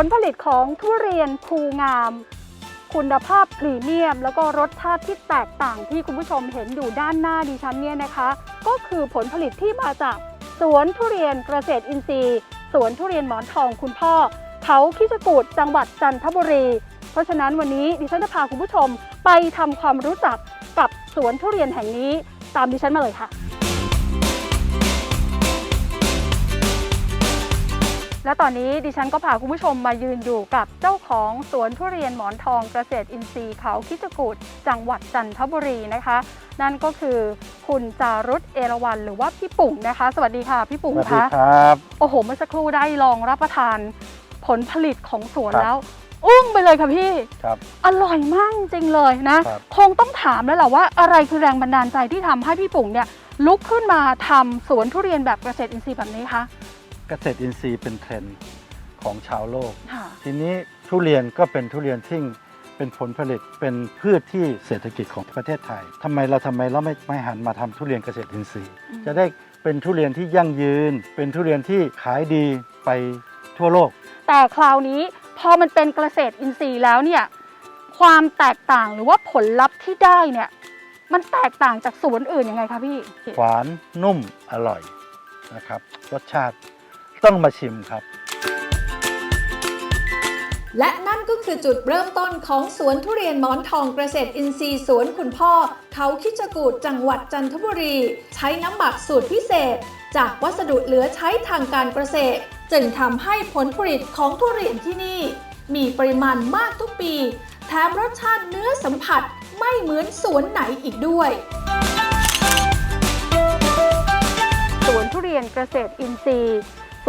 ผลผลิตของทุเรียนภูงาม คุณภาพพรีเมียม แล้วก็รสชาติที่แตกต่างที่คุณผู้ชมเห็นอยู่ด้านหน้าดิฉันเนี่ยนะคะ ก็คือผลผลิตที่มาจากสวนทุเรียนเกษตรอินทรีย์ สวนทุเรียนหมอนทองคุณพ่อเขาคิชกูดจังหวัดจันทบุรี เพราะฉะนั้นวันนี้ดิฉันจะพาคุณผู้ชมไปทำความรู้จักกับสวนทุเรียนแห่งนี้ตามดิฉันมาเลยค่ะ และตอนนี้ดิฉันก็พาคุณผู้ชมมายืนอยู่กับเจ้าของสวนทุเรียนหมอนทองเกษตรอินทรีย์เขาคิจกูดจังหวัดจันทบุรีนะคะ นั่นก็คือคุณจารุตเอราวันหรือว่าพี่ปุ่งนะคะ สวัสดีค่ะพี่สปุ่งวัสดีคะครับโอ้โหเมื่อสักครู่ได้ลองรับประทานผลผลิตของสวนครับแล้วอึ้งไปเลยค่ะพี่ครับอร่อยมากจริงๆเลยนะครับคงต้องถามแล้วแหละว่าอะไรคือแรงบันดาลใจที่ทำให้พี่ปุ่งเนี่ยลุกขึ้นมาทำสวนทุเรียนแบบเกษตรอินทรีย์แบบนี้คะ เกษตรอินทรีย์เป็นเทรนด์ของชาวโลก ค่ะ ทีนี้ทุเรียนก็เป็นทุเรียนที่เป็นผลผลิตเป็นพืชที่เศรษฐกิจของประเทศไทยทำไมเราทำไมเราไม่ไม่หันมาทำทุเรียนเกษตรอินทรีย์ อืม จะได้เป็นทุเรียนที่ยั่งยืน เป็นทุเรียนที่ขายดีไปทั่วโลก แต่คราวนี้พอมันเป็นเกษตรอินทรีย์แล้วเนี่ยความแตกต่างหรือว่าผลลัพธ์ที่ได้เนี่ยมันแตกต่างจากสวนอื่นยังไงคะพี่ หวานนุ่มอร่อยนะครับ รสชาติ ต้องมาชิมครับ และนั่นก็คือจุดเริ่มต้นของสวนทุเรียนหมอนทองเกษตรอินทรีย์สวนคุณพ่อ เขาคิจกูดจังหวัดจันทบุรี ใช้น้ำหมักสูตรพิเศษ จากวัสดุเหลือใช้ทางการเกษตร จึงทำให้ผลผลิตของทุเรียนที่นี่ มีปริมาณมากทุกปี แถมรสชาติเนื้อสัมผัสไม่เหมือนสวนไหนอีกด้วยสวนทุเรียนเกษตรอินทรีย์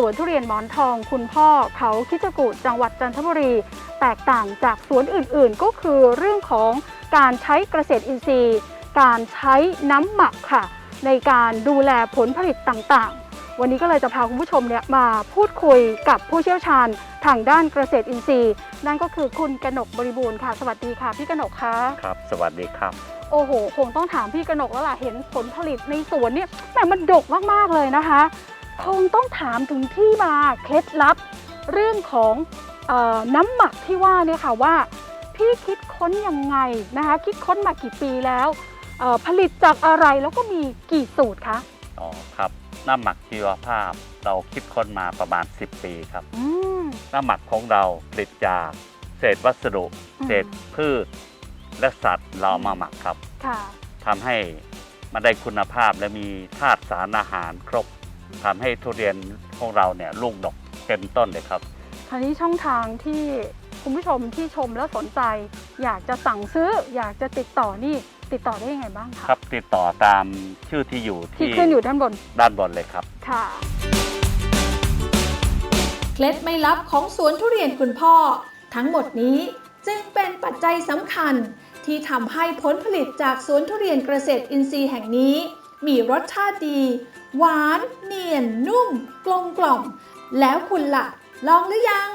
สวนทุเรียนหมอนทอง คุณพ่อเขาคิจกูดจังหวัดจันทบุรี แตกต่างจากสวนอื่นๆ ก็คือเรื่องของการใช้เกษตรอินทรีย์ การใช้น้ำหมักค่ะ ในการดูแลผลผลิตต่างๆ วันนี้ก็เลยจะพาคุณผู้ชมเนี่ยมาพูดคุยกับผู้เชี่ยวชาญทางด้านเกษตรอินทรีย์ นั่นก็คือคุณกนกบริบูรณ์ค่ะ สวัสดีค่ะพี่กนกคะครับ สวัสดีครับ โอ้โห คงต้องถามพี่กนกแล้วล่ะเห็นผลผลิตในสวนเนี่ยแต่มันดกมากๆเลยนะคะ คงต้องถามถึงที่มาเคล็ดลับเรื่องของเออน้ำหมักที่ว่าเนี่ยค่ะว่าพี่คิดค้นยังไงนะคะ คิดค้นมากี่ปีแล้วเอ่อผลิตจากอะไรแล้วก็มีกี่สูตรคะอ๋อครับน้ำหมักชีวภาพเราคิดค้นมาประมาณ 10 ปีครับอืมน้ำหมักของเราผลิตจากเศษวัสดุอืมเศษพืช และสัตว์เรามาหมักครับค่ะทำให้มันได้คุณภาพและมีธาตุสารอาหารครบ ทำให้ทุเรียนของเราเนี่ยลูกดกเต็มต้นเลยครับ คราวนี้ช่องทางที่คุณผู้ชมที่ชมแล้วสนใจ อยากจะสั่งซื้ออยากจะติดต่อนี่ติดต่อได้ยังไงบ้างคะครับ ติดต่อตามชื่อที่อยู่ที่ที่ขึ้นอยู่ด้านบนด้านบนเลยครับ ค่ะ เคล็ดไม่ลับของสวนทุเรียนคุณพ่อ ทั้งหมดนี้จึงเป็นปัจจัยสำคัญ ที่ทำให้ผลผลิตจากสวนทุเรียนเกษตรอินทรีย์แห่งนี้ มีรสชาติดี หวาน เนียน นุ่ม กลมกล่อม แล้วคุณละ่ะ ลองหรือยัง